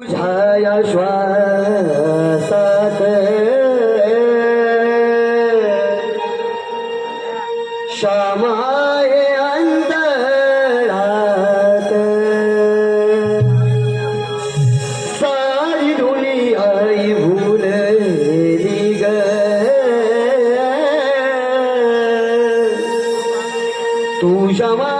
तुझ्या श्वासात श्यामाय अंतरात सारी धुनी आई भूल ग तुझ्या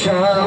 shine.